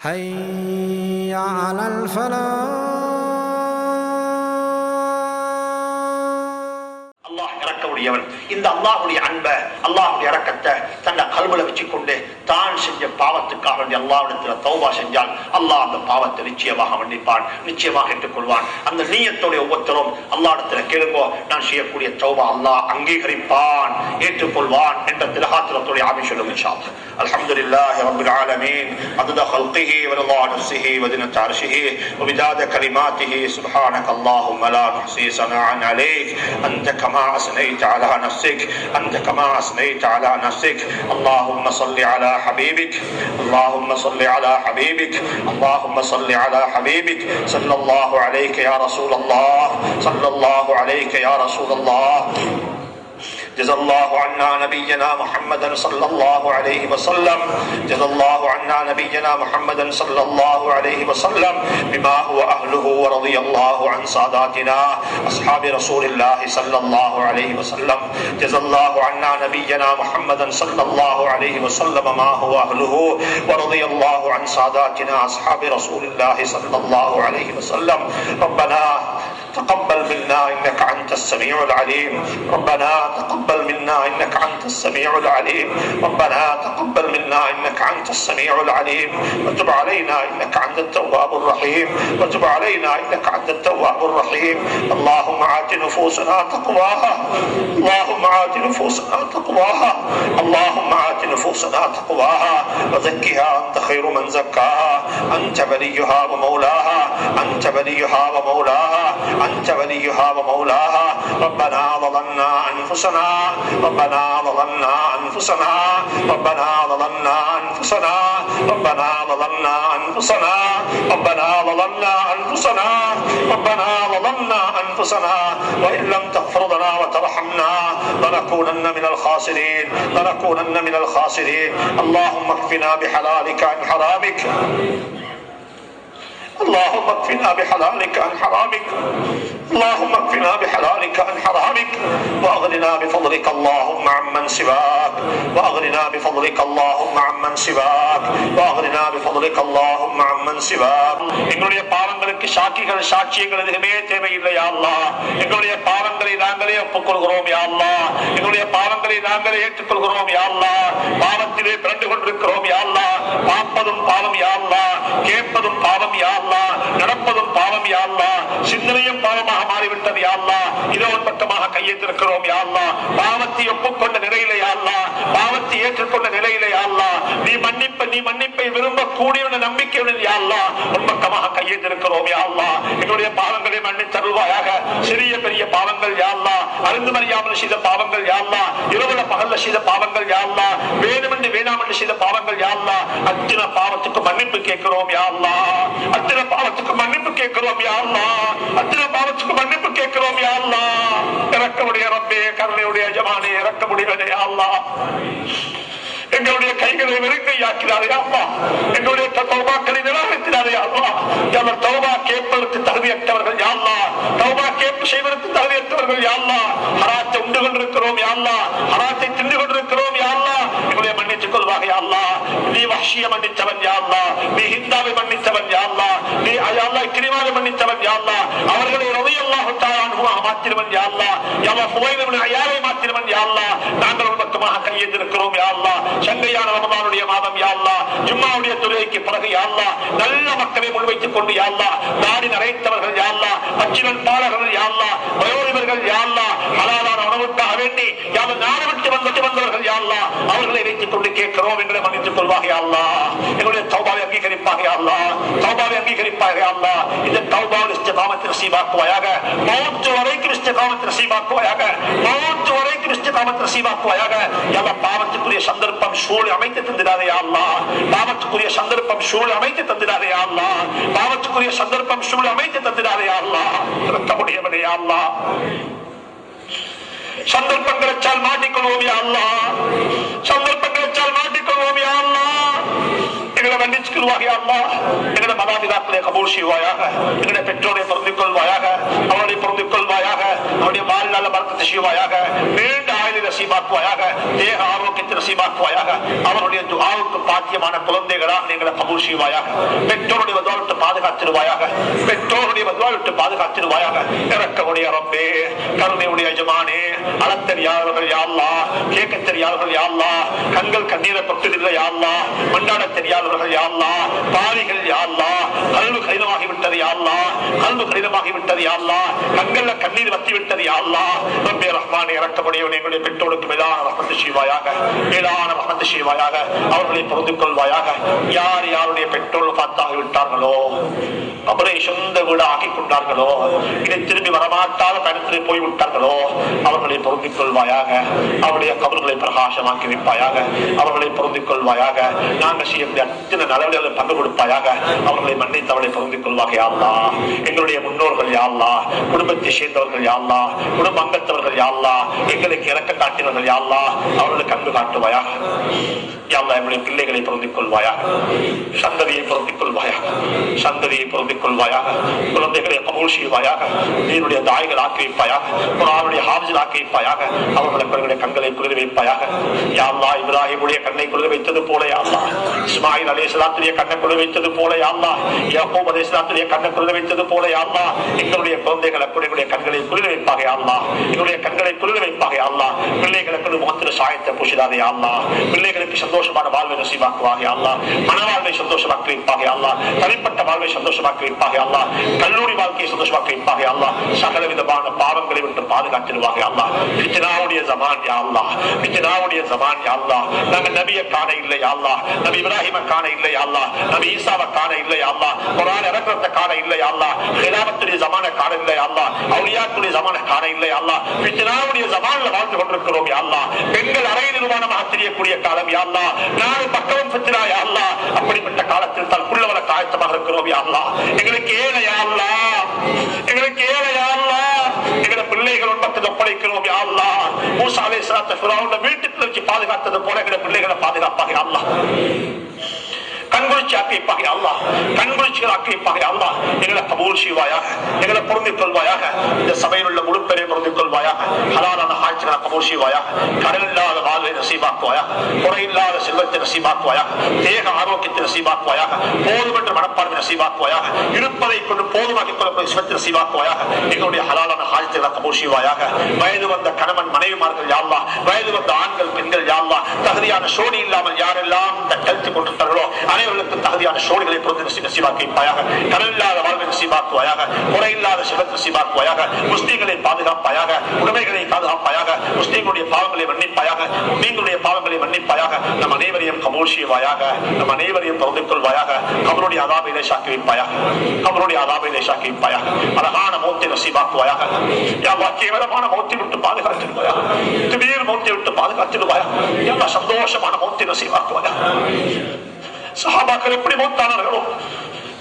حي على الفلاح அல்லாஹ் இறக்கக்கூடியவன் இந்த அல்லாஹ்வுடைய அன்பை அல்லாஹ்வுடைய இறக்கத்தை தன்னை கல்வில வச்சுக்கொண்டு தான் செஞ்ச பாவத்துக்காக வேண்டிய அல்லாஹ்விடத்துல தௌபா செஞ்சால் அல்லாஹ் அந்த பாவத்தை நிச்சயமாக மன்னிப்பான் நிச்சயமாக ஏற்றுக்கொள்வான் அந்த நீயத்தோடைய ஒவ்வொருத்தரும் அல்லாஹ்விடத்துல கேளுங்கோ நான் செய்யக்கூடிய தௌபா அல்லாஹ் அங்கீகரிப்பான் ஏற்றுக்கொள்வான் என்ற திலகாத்திரத்துடைய ஆமி சொல்லும் இன்ஷா அல்லாஹ். அல்ஹம்துலில்லாஹி ரப்பில் ஆலமீன் عدد خلقه ورضا نفسه وزنة عرشه وبداد كلماته سبحانك اللهم لا نحصي ثناء عليك أنت كما أثنيت على نفسك أنت كما أثنيت على نفسك اللهم صل على حبيبك اللهم صل على حبيبك، اللهم صل على حبيبك. صلى الله عليك يا رسول الله، صلى الله عليك يا رسول الله. جزا اللہ عنا نبینا محمد صلی اللہ علیہ وسلم، جزا اللہ عنا نبینا محمد صلی اللہ علیہ وسلم، بما هو اهله ورضي الله عن ساداتنا، اصحاب رسول الله صلی اللہ علیہ وسلم، جزا اللہ عنا نبینا محمد صلی اللہ علیہ وسلم، ما هو اهله ورضي الله عن ساداتنا، اصحاب رسول الله صلی اللہ علیہ وسلم. ربنا تقبل منا ان أنت السميع العليم. ربنا تقبل منا السميع العليم. ربنا تقبل منا إنك أنت السميع العليم. وتب علينا إنك أنت التواب الرحيم. وتب علينا إنك أنت التواب الرحيم. اللهم آت نفوسنا تقواها. اللهم آت نفوسنا تقواها. اللهم آت نفوسنا تقواها. وزكها أنت خير من زكاها. أنت وليها ومولاها. أنت وليها ومولاها. أنت وليها ومولاها. ربنا ظلمنا أنفسنا. ربنا ظلمنا أنفسنا. ربنا ظلمنا أنفسنا. ربنا ظلمنا أنفسنا. ربنا ظلمنا أنفسنا. ربنا ظلمنا أنفسنا. وإن لم تغفر لنا وترحمنا لنكونن من الخاسرين. لنكونن من الخاسرين. اللهم اكفنا بحلالك عن حرامك. اللهم اكفنا بحلالك عن حرامك. اللهم اكفنا بحلالك عن حرامك. وأغننا بفضلك. اللهم عمن سواك واغننا بفضلك اللهم عمن سواك واغننا بفضلك اللهم عمن سواك எங்களுடைய பாவங்களுக்கு சாட்சிகள் சாட்சியங்கள் எதுவுமே தேவையில்லை யா அல்லாஹ் எங்களுடைய பாவங்களை நாங்களே ஒப்புக்கொள்கிறோம் யா அல்லாஹ் எங்களுடைய பாவங்களை நாங்களே ஏற்றுக்கொள்கிறோம் யா அல்லாஹ் பாவத்திலே பிறண்டு கொண்டிருக்கிறோம் யா அல்லாஹ் பார்ப்பதும் பாவம் யா அல்லாஹ் கேட்பதும் பாவம் யா அல்லாஹ் நடப்பதும் பாவம் யா அல்லாஹ் சிந்தனையும் பாவமாக மாறிவிட்டது யா அல்லாஹ் இதோ ஒரு பக்கமாக கையெழுத்திருக்கிறோம் யா அல்லாஹ் பாவத்தை ஒப்புக்கொண்ட நீ மன்னிப்பை விரும்பக்கூடிய நம்பிக்கையுடன் யா அல்லாஹ் கையெழுத்திருக்கிறோம் யா எங்களுடைய பாவங்களை மன்னித்தருள்வாயாக. சிறிய பெரிய பாவங்கள் யாழ்லா அல்லாஹ் அறிந்து மறியாமல் செய்த பாவங்கள் யாழ்லா இரவுல பகல்ல செய்த பாவங்கள் யாழ்லா வேணுமென்று வேணாமென்று செய்த பாவங்கள் யாழ்லா அத்தனை பாவத்துக்கு மன்னிப்பு கேட்கிறோம் யாழ்லா அல்லாஹ் அத்தனை பாவத்துக்கு மன்னிப்பு கேட்கிறோம் யாழ்லா அல்லாஹ் அத்தனை பாவத்துக்கு மன்னிப்பு கேட்கிறோம் யாழ்லா அல்லாஹ் இறக்கமுடைய ரப்பே கருணையுடைய ஜமானே இறக்க முடிவதே யா எங்களுடைய கைகளை வெறுங்கையாக்கிறாரே அம்மா எங்களுடைய தௌபாக்களை நிராகரிக்கிறாரே அம்மா அவர் தௌபா கேட்பதற்கு தகுதியற்றவர்கள் யாழ்லா தௌபா கேட்பு செய்வதற்கு தகுதியற்றவர்கள் யாழ்லா ஹராத்தை உண்டு கொண்டிருக்கிறோம் யாழ்லா ஹராத்தை தின்று கொண்டிருக்கிறோம் யாழ்லா எங்களுடைய மன்னித்துக் கொள்வாக யாழ்லா நீ வஹ்ஷிய மன்னித்தவன் யாழ்லா நீ ஹிந்தாவை மன்னித்தவன் யாழ்லா நீ அயாழ்லா கிரிமாவை மன்னித்தவன் யாழ்லா அவர்களை ரவி அல்லாஹு தாலானுவாக மாற்றினவன் யாழ்லா யாவா புகைதவன் அயாரை மாற்றினவன் யாழ்லா கையெழுந்திருக்கிறோம் யாழ்லா சங்கையான ரமதானுடைய மாதம் யாழ்லா ஜும்மாவுடைய துறைக்கு பிறகு யாழ்லா நல்ல மக்களை முன்வைத்துக் கொண்டு யாழ்லா நாடி நரைத்தவர்கள் யாழ்லா அச்சிரன் பாலகர்கள் யாழ்லா வயோதிபர்கள் யாழ்லா ஹலாலான உணவுக்காக வேண்டி யாவர் நாடுபட்டு வந்துட்டு வந்தவர்கள் யாழ்லா அவர்களை வைத்துக் கொண்டு கேட்கிறோம் எங்களை மன்னித்துக் கொள்வாக யாழ்லா எங்களுடைய தௌபாவை அங்கீகரிப்பாக யாழ்லா தௌபாவை அங்கீகரிப்பாக யாழ்லா இந்த தௌபாவில் இஸ்திகாமத்தை சீபாக்குவாயாக மௌத்து வரைக்கும் இஸ்திகாமத்தை சீபாக்குவாயாக மௌத்து வரைக்கும் பாவத்துக்குரிய சந்தர்ப்பம் சூழ் அமைத்து தந்திராதே அல்லா பாவத்துக்குரிய சந்தர்ப்பம் சூழ் அமைத்து தந்திராதே அல்லா பாவத்துக்குரிய சந்தர்ப்பம் சூழ் அமைத்து தந்திராதே அல்லா இருக்க முடியவனே மாட்டிக்கொள்வோம் மாட்டிக்கொள்வோம் எங்களை மன்னிச்சுக்கொள்வாக எங்களை மதாபிதாக்களை கபூல் செய்வாயாக. பெற்றோரை பொருந்திக் கொள்வாயாக அவருடைய பொருந்திக் கொள்வாயாக அவருடைய வாழ்நாள பலத்தை செய்வாயாக நீண்ட நசீபாக்குவாயாக தேக ஆரோக்கியத்தை நசீபாக்குவாயாக அவருடைய துவாவுக்கு பாத்தியமான குழந்தைகளாக நீங்களை கபூல் செய்வாயாக பெற்றோருடைய வதுவாவிட்டு பாதுகாத்திருவாயாக பெற்றோருடைய வதுவாவிட்டு பாதுகாத்திருவாயாக. இறக்கமுடைய ரப்பே கருணையுடைய எஜமானே அளத் தெரியாதவர்கள் யாழ்லா கேட்க தெரியாதவர்கள் யாழ்லா கண்கள் கண்ணீரை பட்டுதில்லை யாழ்லா மண்டாட தெரியாதவர்கள் யாழ்லா பாவிகள் யாழ்லா கல்வு கைதமாகிவிட்டு யாழ்லா கல்வு கடினமாகி விட்டது யாழ்லா கண்கள்ல கண்ணீர் வத்தி விட்டது யாழ்லா ரப்பே ரஹ்மானே இறக்கமுடையவன் எங்களுடைய பெற்றோருக்கு மேலான ரஹமத்து செய்வாயாக. மேலான ரஹமத்து செய்வாயாக. அவர்களை பொருந்து கொள்வாயாக. யார் யாருடைய பெற்றோர்கள் பார்த்தாகி விட்டார்களோ? அவரை சொந்த வீடு ஆக்கிக் கொண்டார்களோ? இதை திரும்பி வரமாட்டாத பயணத்தில் போய்விட்டார்களோ? அவர்களை பொருந்திக் கொள்வாயாக. அவருடைய கபர்களை பிரகாசமாக்கி வைப்பாயாக. அவர்களை பொருந்திக் கொள்வாயாக. நாங்கள் செய்யக்கூடிய அத்தனை நடவடிக்கைகளை பங்கு கொடுப்பாயாக. அவர்களை மன்னித்து அவர்களை பொருந்திக் கொள்வாக யாழ்லா. எங்களுடைய முன்னோர்கள் யாழ்லா. குடும்பத்தை சேர்ந்தவர்கள் யாழ்லா. குடும்ப அங்கத்தவர்கள் யாழ்லா. எங்களுக்கு இறக்க காட்டினவர்கள் யாழ்லா. அவர்களுக்கு அன்பு காட்டுவாயா யாழ்லா எங்களுடைய பிள்ளைகளை பொருந்திக் கொள்வாயா சந்ததியை பொருந்திக் கொள்வாயா சந்ததியை பொருந்திக் கொள்வாயா குழந்தைகளை கபூல் செய்வாயாக. நீருடைய தாய்கள் ஆக்கி வைப்பாயாக குரானுடைய ஹாஜில் ஆக்கி வைப்பாயாக அவர்களுக்கு அவர்களுடைய கண்களை குளிர் வைப்பாயாக. யாழ்லா இப்ராஹிமுடைய கண்ணை குளிர் வைத்தது போல யாழ்லா. இஸ்மாயில் அலேஸ்லாத்துடைய கண்ணை குளிர் வைத்தது போல யாழ்லா. யாக்கூப் அலேஸ்லாத்துடைய கண்ணை குளிர வைத்தது போல யாழ்லா எங்களுடைய குழந்தைகள் அப்படியுடைய கண்களை குளிர வைப்பாக யாழ்லா எங்களுடைய கண்களை குளிர வைப்பாக யாழ்லா பிள்ளைகளுக்கு முகத்தில் சாயத்தை பூசிடாதே யாழ்லா பிள்ளைகளுக்கு சந்தோஷமான வாழ்வை நசிவாக்குவாக யாழ்லா மனவாழ்வை சந்தோஷமாக்கி வைப்பாக யாழ்லா தனிப்பட்ட வாழ்வை சந்தோஷமாக்கி வைப்பாக யாழ்லா கல்லூரி வாழ்க்கையை சந்தோஷமாக்கி வைப்பாக யாழ்லா சகல விதமான பாவங்களை விட்டு பாதுகாத்திடுவாக யாழ்லா பித்தனாவுடைய ஜமான் யாழ்லா பித்தனாவுடைய ஜமான் யாழ்லா நாங்கள் நபியை காண இல்லை யாழ்லா நபி இப்ராஹிமை காண இல்லை யாழ்லா நபி ஈசாவை காண இல்லை யாழ்லா குரான் இறக்கத்தை காலம் இல்லை அல்லா ஹிலாபத்துடைய ஜமான காலம் இல்லை அல்லா அவுளியாத்துடைய ஜமான காலம் இல்லை அல்லா பிச்சனாவுடைய ஜமான்ல வாழ்ந்து கொண்டிருக்கிறோம் யாழ்லா பெண்கள் அரை நிர்வாணமாக தெரியக்கூடிய காலம் யாழ்லா நாலு பக்கமும் பிச்சனா யாழ்லா அப்படிப்பட்ட காலத்தில் தான் புள்ளவர காயத்தமாக இருக்கிறோம் யாழ்லா எங்களுக்கு ஏழை யாழ்லா எங்களுக்கு ஏழை யாழ்லா எங்களை பிள்ளைகள் உண்பத்தில் ஒப்படைக்கிறோம் யாழ்லா மூசா அலைஹிஸ்ஸலாத்து ஃபிரௌன வீட்டுக்கு வச்சு பாதுகாத்தது போல எங்களை பிள்ளைகளை பாதுகாப்பாக கண்குளிச்சு ஆக்கிப்பாக அல்லா கண்குளிச்சுகள் ஆக்கிப்பாக அல்லா எங்களை கபூல் செய்வாயாக எங்களை பொருந்திக் கொள்வாயாக இந்த சபையில் உள்ள முழுப்பெரை பொருந்திக் கொள்வாயாக ஹலாலான ஆட்சிகளை கபூல் செய்வாயாக கடல் இல்லாத வாழ்வை நசீபாக்குவாயாக குறையில்லாத செல்வத்தை நசீபாக்குவாயா தேக ஆரோக்கியத்தை நசீபாக்குவாயாக போதும் என்ற மனப்பான்மை நசீபாக்குவாயாக இருப்பதை கொண்டு போதுமாக்கிக் கொள்ளப்படும் சிவத்தை நசீபாக்குவாயாக எங்களுடைய ஹலாலான ஆட்சிகளை கபூல் செய்வாயாக. வயது வந்த கணவன் மனைவிமார்கள் யாழ்வா வயது வந்த ஆண்கள் பெண்கள் யாழ்வா தகுதியான சோடி சோழிகளை பொறுத்து நசி நசிவாக்கி வைப்பாயாக கடலில்லாத வாழ்வை நசிவாக்குவாயாக குறையில்லாத சிவத்து நசீபாக்குவாயாக முஸ்லீம்களை பாதுகாப்பாயாக உடைமைகளை பாதுகாப்பாயாக முஸ்லீம்களுடைய பாவங்களை மன்னிப்பாயாக நீங்களுடைய பாவங்களை மன்னிப்பாயாக நம் அனைவரையும் கபூல் செய்வாயாக நம் அனைவரையும் பொருந்திக் கொள்வாயாக கபருடைய அதாபை லேசாக்கி வைப்பாயாக கபருடைய அதாபை லேசாக்கி வைப்பாயாக அழகான மௌத்தை நசீபாக்குவாயாக யாவா கேவலமான மௌத்தை விட்டு பாதுகாத்திருவாயாக திடீர் மௌத்தை விட்டு பாதுகாத்திருவாயா யாவா சந்தோஷமான மௌத்தை நசீபாக்குவாயா சஹாபாக்கள் எப்படி மூத்தானார்களோ?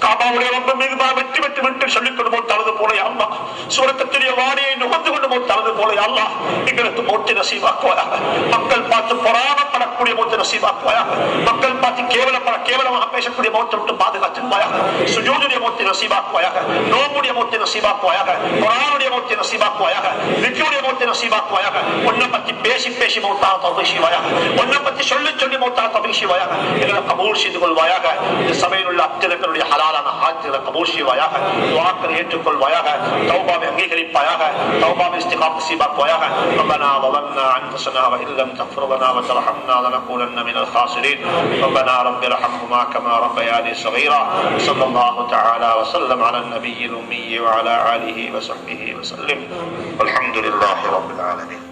காபாவுடைய ரொம்ப மீது வெட்டி வெட்டி வெட்டி சொல்லிக் கொண்டு மூத்தானது போல யாழ்லா சுரக்கத்துடைய வாடியை நுகர்ந்து கொண்டு மூத்தானது போல அல்லா எங்களுக்கு மூத்தி நசீவாக்குவாயாக மக்கள் பார்த்து பொறாமப்படக்கூடிய மூத்தி நசீவாக்குவாயாக மக்கள் பார்த்து கேவலப்பட கேவலமாக பேசக்கூடிய மூத்தை விட்டு பாதுகாத்துவாயாக சுஜூதுடைய மூத்தி நசீவாக்குவாயாக நோம்புடைய மூத்தி நசீவாக்குவாயாக பொறாம musibat ko ayaka onna pati besi besi mauta to besi ayaka onna pati solli solli mauta to besi ayaka illa qabul shid kol ayaka samayul abdil kol halalana hajj illa qabul shid ayaka dua kar het kol ayaka tauba mein angi kari paya hai tauba mein istiqam musibat ko ayaka rabbana zalamna anfusana wa illam taghfir lana wa tarhamna lanakunanna min al khasirin rabbana rabbi irhamhuma kama rabbayani saghira sallallahu ta'ala wa sallam ala an-nabiy al-ummi wa ala alihi wa sahbihi wa sallim والحمد لله رب রব্বুল আলমিন